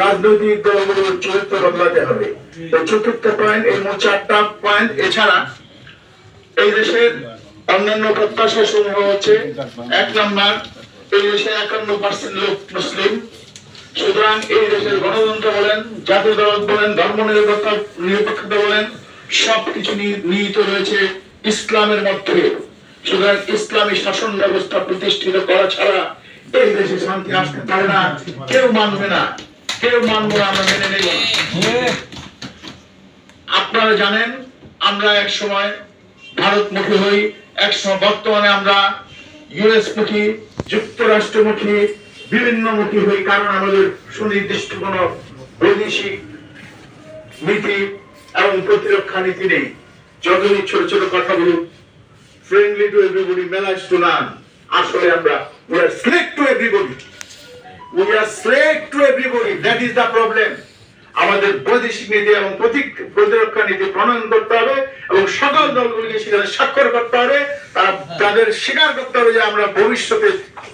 রাজনৈতিক দলগুলোর চরিত্র বদলাতে হবে। তো চতুর্থ পয়েন্ট এই মোট চারটা পয়েন্ট এছাড়া এই দেশের অন্যান্য প্রত্যাশা সমূহ হচ্ছে এক নম্বর এই দেশে একান্ন পার্সেন্ট লোক মুসলিম। সুতরাং এই দেশের গণতন্ত্র বলেন, জাতীয় দল বলেন, ধর্ম নিরপেক্ষতা নিরপেক্ষতা বলেন, সবকিছু নিহিত রয়েছে ইসলামের মধ্যে। সুতরাং ইসলামী শাসন ব্যবস্থা প্রতিষ্ঠিত করা ছাড়া এই দেশে শান্তি আসতে পারে না, কেউ মানবে না। কেউ মানবে না আমরা মেনে নেব আপনারা জানেন আমরা এক সময় ভারতমুখী হই এক সময় বর্তমানে আমরা ইউএস মুখী যুক্তরাষ্ট্রমুখী বিভিন্ন মুখী হই কারণ আমাদের সুনির্দিষ্ট কোন বৈদেশিক নীতি এবং প্রতিরক্ষা নীতি নেই। যতই ছোট ছোট কথা বলুক friendly to everybody malice to none আসলে আমরা we are slack to everybody we are slack to everybody that is the problem আমাদের বৈদেশিক নীতি এবং প্রতিরক্ষা নীতি প্রণয়ন করতে হবে এবং সকল দলগুলিকে সেখানে স্বাক্ষর করতে হবে। তারা তাদের স্বীকার করতে হবে যে আমরা ভবিষ্যতে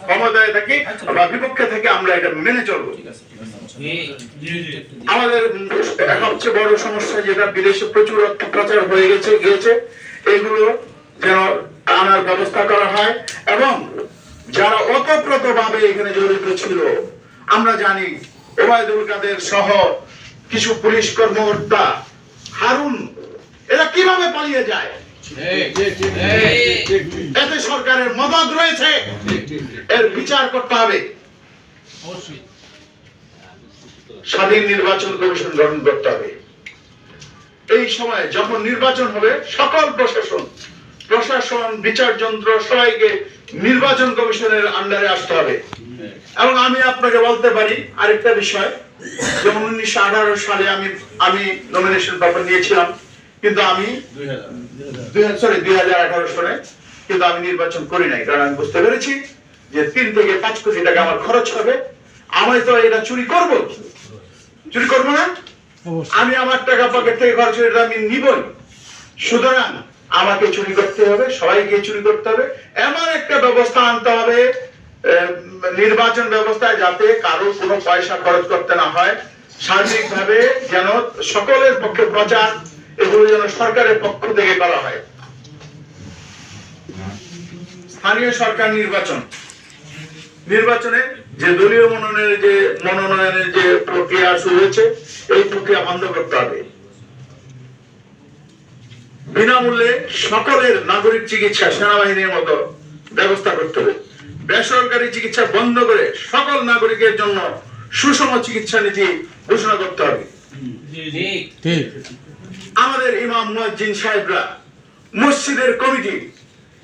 ক্ষমতায় থাকি বা বিপক্ষে থেকে আমরা এটা মেনে চলবো। আমাদের সবচেয়ে বড় সমস্যা যেটা বিদেশে প্রচুর অর্থ প্রচার হয়ে গেছে গিয়েছে এগুলো যেন আনার ব্যবস্থা করা হয় এবং যারা অতপ্রত ভাবে এখানে জড়িত ছিল, আমরা জানি ওবায়দুল কাদের সহ কিছু পুলিশ কর্মকর্তা, হারুন, এরা কীভাবে পালিয়ে যায়? এতে সরকারের মদত রয়েছে। এর বিচার করতে হবে। স্বাধীন নির্বাচন কমিশন গঠন করতে হবে। এই সময় যখন নির্বাচন হবে, সকল প্রশাসন প্রশাসন বিচার যন্ত্র সবাইকে নির্বাচন কমিশনের আন্ডারে আসতে হবে। এবং আমি আপনাকে বলতে পারি আরেকটা বিষয় যেমন উনিশশো আঠারো সালে আমি আমি নমিনেশন পেপার নিয়েছিলাম কিন্তু আমি সরি দুই হাজার আঠারো সালে কিন্তু আমি নির্বাচন করি নাই কারণ আমি বুঝতে পেরেছি যে তিন থেকে পাঁচ কোটি টাকা আমার খরচ হবে। আমি তো এটা চুরি করব। চুরি করব না? আমি আমার টাকা পকেট থেকে খরচ করে এটা আমি নিবই। সুতরাং আমাকে চুরি করতে হবে, সবাইকে চুরি করতে হবে। এমন একটা ব্যবস্থা আনতে হবে নির্বাচন ব্যবস্থায় যাতে কারও কোনো পয়সা খরচ করতে না হয়। সার্বিকভাবে যেন সকলের পক্ষে প্রচার, এগুলো যেন সরকারের পক্ষ থেকে করা হয়। স্থানীয় সরকার নির্বাচন। নির্বাচনে যে দলীয় মনোনয়নের যে মনোনয়নের যে প্রক্রিয়া শুরু হয়েছে, এই প্রক্রিয়া বন্ধ করতে হবে। বিনামূল্যে সকলের নাগরিক চিকিৎসা সেনাবাহিনীর মতো ব্যবস্থা করতে হবে। বেসরকারি চিকিৎসা বন্ধ করে সকল নাগরিকের জন্য সুষম চিকিৎসা নীতি ঘোষণা করতে হবে। আমাদের ইমাম মুয়াজ্জিন সাহেবরা মসজিদের কমিটি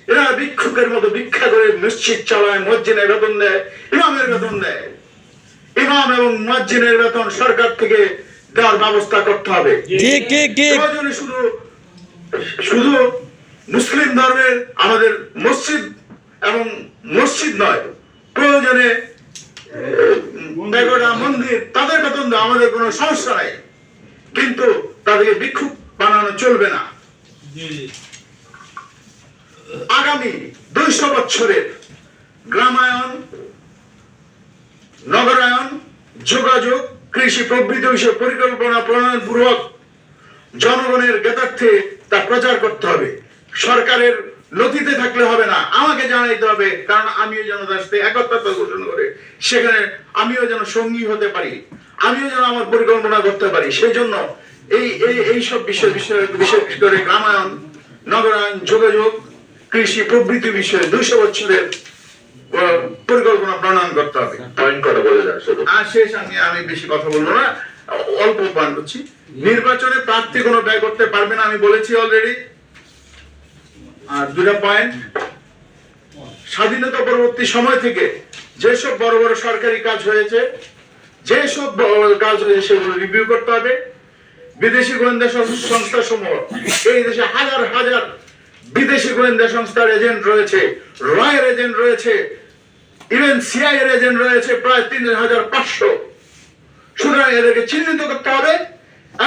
এরা ভিক্ষুকের মতো ভিক্ষা করে মসজিদ চালায় মসজিদের বেতন দেয় ইমামের বেতন দেয়। ইমাম এবং মুয়াজ্জিনের বেতন সরকার থেকে দেওয়ার ব্যবস্থা করতে হবে। ঠিক ঠিক ঠিক শুধু শুধু মুসলিম ধর্মের আমাদের মসজিদ এবং মসজিদ নয়, প্রয়োজনে মন্দির, তাদের বেতন আমাদের কোনো সমস্যা নাই। কিন্তু তাদেরকে ভিক্ষুক বানানো চলবে না। আগামী দুইশো বছরের গ্রামায়ন নগরায়ন যোগাযোগ, কৃষি প্রভৃতি বিষয়ে পরিকল্পনা প্রণয়ন পূর্বক জনগণের জ্ঞাতার্থে তা প্রচার করতে হবে। সরকারের নথিতে থাকলে হবে না। আমাকে জানাইতে হবে কারণ আমিও যেন সাথে একত্রতা ঘোষণা করে সেখানে আমিও যেন সঙ্গী হতে পারি আমিও যেন আমার পরিকল্পনা করতে পারি। সেই জন্য এই এই এই সব বিষয় বিষয় বিশেষ করে গ্রামায়ন নগরায়ন যোগাযোগ কৃষি প্রভৃতি বিষয়ে দুইশো বছরের পরিকল্পনা প্রণয়ন করতে হবে। পয়েন্ট কটা বলে শুধু? আর শেষ আমি আমি বেশি কথা বলব না। অল্প পয়েন্ট করছি। নির্বাচনে প্রার্থী কোনো ব্যয় করতে পারবে না, আমি বলেছি অলরেডি আর দুটা পয়েন্ট স্বাধীনতা পরবর্তী সময় থেকে যেসব বড় বড় সরকারি কাজ হয়েছে, যেসব কাজ হয়েছে সেগুলো রিভিউ করতে হবে। বিদেশি গোয়েন্দা সংস্থা সমূহ এই দেশে হাজার হাজার বিদেশি গোয়েন্দা সংস্থার এজেন্ট রয়েছে, রয়ের এজেন্ট রয়েছে ইভেন সিআই এর এজেন্ট রয়েছে, প্রায় তিন হাজার পাঁচশো সুতরাং এদেরকে চিহ্নিত করতে হবে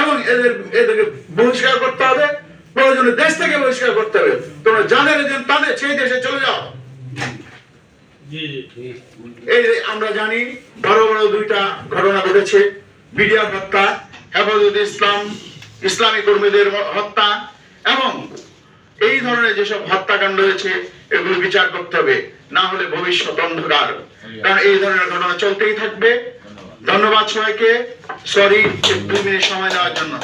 এবং এদের এদেরকে বহিষ্কার করতে হবে। প্রয়োজনে দেশ থেকে বহিষ্কার করতে হবে। তোমরা যাদের এজেন্ট তাদের সেই দেশে চলে যাও। এই আমরা জানি বড় বড় দুইটা ঘটনা ঘটেছে। মিডিয়ার হত্যা হেফাজত ইসলাম ইসলামী কর্মীদের হত্যা এবং এই ধরনের যেসব হত্যাকাণ্ড হয়েছে এগুলো বিচার করতে হবে। না হলে ভবিষ্যৎ অন্ধকার। কারণ এই ধরনের ঘটনা চলতেই থাকবে। ধন্যবাদ সবাইকে। সরি দুই মিনিট সময় দেওয়ার জন্য।